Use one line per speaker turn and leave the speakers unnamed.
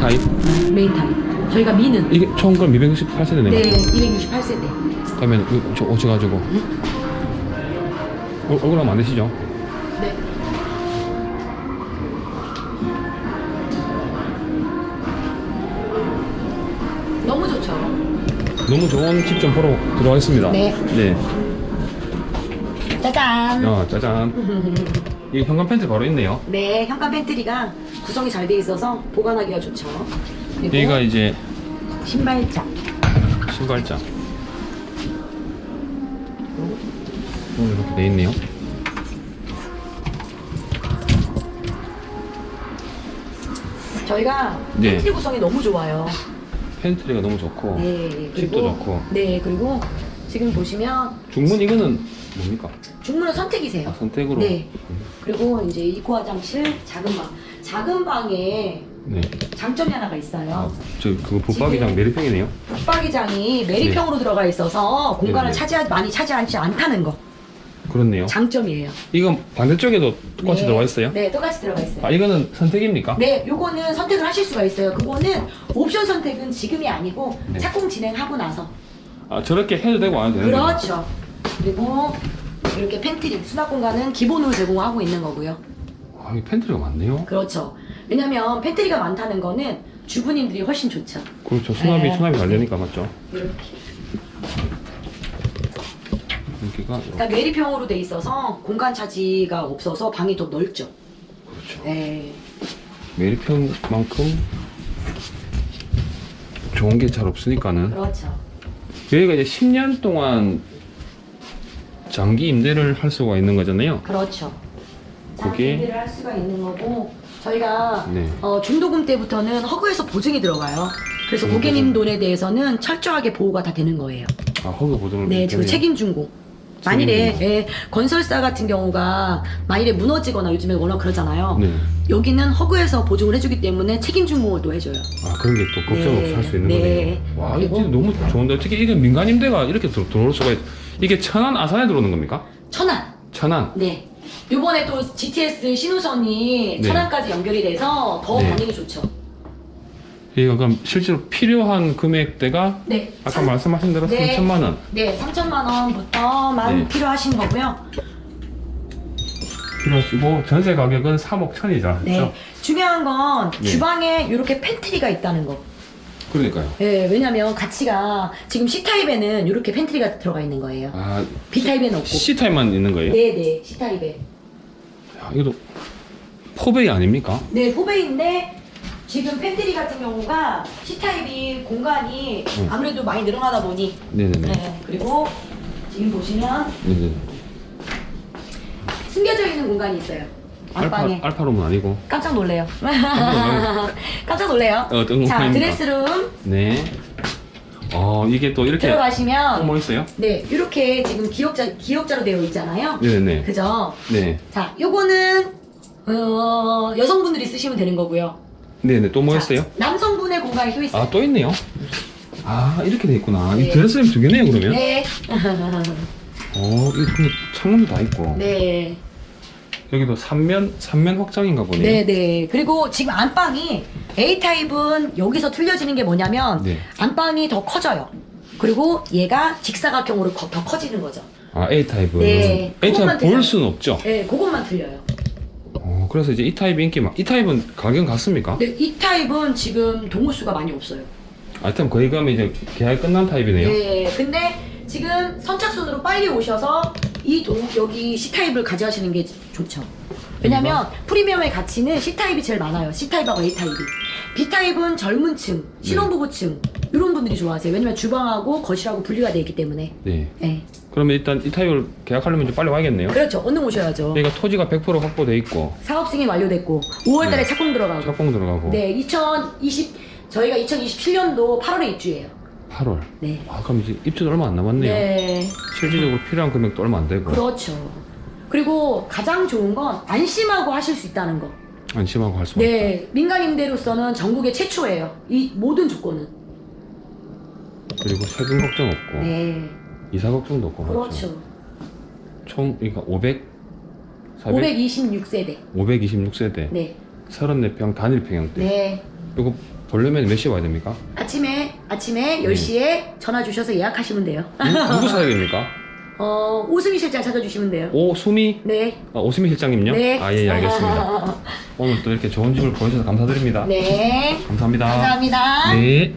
타입.
메인 타입. 저희가 미는
이게 총 그럼 268세대네.
네 268세대.
그러면 이거 저 오셔가지고 얼- 얼굴 하면 안 되시죠?
네. 너무 좋죠.
너무 좋은 집 좀 보러 들어가겠습니다.
네.
네.
짜잔.
야, 짜잔. 이 현관 팬트 바로 있네요.
네, 현관 팬트리가 구성이 잘 돼 있어서 보관하기가 좋죠. 그리고
여기가 이제
신발장.
신발장. 오, 이렇게 돼 있네요.
저희가
네.
팬트리 구성이 너무 좋아요.
팬트리가 너무 좋고.
네,
집도 좋고.
네, 그리고 지금 보시면
중문 이거는 뭡니까?
중문은 선택이세요.
아, 선택으로.
네. 그리고 이제 입구 화장실 작은 방. 작은 방에
네.
장점이 하나가
아,
있어요.
저 그거 붙박이장
지금-
메리평이네요.
붙박이장이 메리평으로 들어가 있어서 공간을
네, 네.
차지 많이 차지하지 않다는 거
그렇네요.
장점이에요.
이건 반대쪽에도 똑같이
네.
들어가 있어요?
네, 똑같이 들어가 있어요.
아, 이거는 선택입니까?
네, 요거는 선택을 하실 수가 있어요. 그거는 옵션 선택은 지금이 아니고
네.
착공 진행하고 나서.
아, 저렇게 해도 되고 안 해도 되는 거예요?
그렇죠. 그리고 이렇게 팬트리 수납 공간은 기본으로 제공하고 있는 거고요.
아, 이 팬트리가 많네요.
그렇죠. 왜냐면 팬트리가 많다는 거는 주부님들이 훨씬 좋죠.
그렇죠. 수납이,
네.
수납이 잘 되니까, 맞죠?
이렇게.
여기가, 이렇게.
그러니까 메리평으로 돼 있어서 공간 차지가 없어서 방이 더 넓죠.
그렇죠.
네.
메리평만큼 좋은 게 잘 없으니까는.
그렇죠.
여기가 이제 10년 동안 장기 임대를 할 수가 있는 거잖아요.
그렇죠.
그게-
장기를 할 수가 있는 거고 저희가
네.
어, 중도금 때부터는 허그에서 보증이 들어가요. 그래서. 고객님 돈에 대해서는 철저하게 보호가 다 되는 거예요.
아, 허그 보증을.
네, 저
때문에.
책임 준공. 만일에 예, 건설사 같은 경우가 만일에 무너지거나 요즘에 워낙 그러잖아요.
네.
여기는 허그에서 보증을 해주기 때문에 책임 준공을 또 해줘요.
아, 그런 게 또 걱정
네.
없이 할수 있는
네.
거네요. 와,
그리고-
이거 너무 좋은데. 어떻게 이게 민간 임대가 이렇게 들어, 들어올 수가 있... 이게 천안 아산에 들어오는 겁니까?
천안.
천안.
네. 요번에 또 GTS 신호선이
네.
천안까지 연결이 돼서 더
네.
반응이 좋죠.
이거 그럼 실제로 필요한 금액대가
네.
아까
삼-
말씀하신 대로
네.
3천만 원.
네, 3천만 원부터만
네.
필요하신 거고요.
필요하시고 전세 가격은 3억 천이죠.
네.
그렇죠?
중요한 건
네.
주방에 이렇게 팬트리가 있다는 거.
그러니까요.
네, 왜냐면 가치가 지금 C타입에는 이렇게 팬트리가 들어가 있는 거예요.
아,
B타입에는 없고.
C 타입만 있는 거예요?
네, 네, C타입에.
야, 이것도 포베이 아닙니까?
네, 포베인데 지금 팬트리 같은 경우가 C타입이 공간이
음.
아무래도 많이 늘어나다 보니
네네네.
네, 그리고 지금 보시면
네네.
숨겨져 있는 공간이 있어요.
알파
안방에.
알파룸은 아니고.
깜짝 놀래요.
놀라요?
깜짝 놀래요.
어떤
자,
공간입니까?
드레스룸
네. 어 이게 또 이렇게
들어가시면
뭐 있어요?
네, 이렇게 지금 기역자 기역자로 되어 있잖아요.
네네네.
그죠?
네.
자, 요거는 어, 여성분들이 쓰시면 되는 거고요.
네네. 또 뭐
자,
있어요?
남성분의 공간이 또 있어요.
아 또 있네요. 아 이렇게 돼 있구나. 이
네.
드레스룸 두 개네요 그러면.
네.
어 이거 근데 창문도 다 있고.
네.
여기도 삼면 삼면 확장인가 보네요.
네, 네. 그리고 지금 안방이 A 타입은 여기서 틀려지는 게 뭐냐면
네.
안방이 더 커져요. 그리고 얘가 직사각형으로 커- 더 커지는 거죠.
아 A 타입은
네,
A
그것만
타입 볼. 수는 없죠.
네, 그것만 틀려요.
어 그래서 이제 이 타입 인기 막. 이 타입은 가격 같습니까?
근데 이 타입은 지금 동호수가 많이 없어요.
아, 일단 거의 가면 이제 계약 끝난 타입이네요.
네. 근데 지금 선착순으로 빨리 오셔서 이 동, 여기 C 타입을 가져가시는 게 좋죠. 왜냐면 프리미엄의 가치는 C 타입이 제일 많아요. C 타입하고 A 타입이. B 타입은 젊은 층, 신혼부부층 이런 분들이 좋아하세요. 왜냐면 주방하고 거실하고 분리가 되어 있기 때문에.
네.
네.
그러면 일단 이 타입을 계약하려면 좀 빨리 와야겠네요.
그렇죠. 얼른 오셔야죠.
그러니까 토지가 100% 확보돼 있고
사업 승인 완료됐고 5월달에
네.
착공 들어가고.
착공 들어가고
네, 2020 저희가 2027년도 8월에 입주해요.
8월.
네.
아 그럼 이제 입주도 얼마 안 남았네요.
네.
실질적으로 필요한 금액도 얼마 안 되고
그렇죠. 그리고 가장 좋은 건 안심하고 하실 수 있다는 거.
안심하고 할 수가 있다.
네, 민간 임대로서는 전국에 최초예요. 이 모든 조건은.
그리고 세금 걱정 없고
네,
이사 걱정도 없고 맞죠?
그렇죠.
총 그러니까 500 400
526세대.
526세대
네,
34평 단일 평형대
네,
그리고 보려면 몇 시에 와야 됩니까?
아침에 아침에 10시에 전화 주셔서 예약하시면 돼요.
누, 누구 사야 됩니까?
어, 오승희 실장 찾아주시면 돼요.
오수미?
네.
아, 오수미 실장님요?
네.
아, 예, 예, 알겠습니다. 오늘 또 이렇게 좋은 집을 보여주셔서 감사드립니다.
네.
감사합니다.
감사합니다.
네.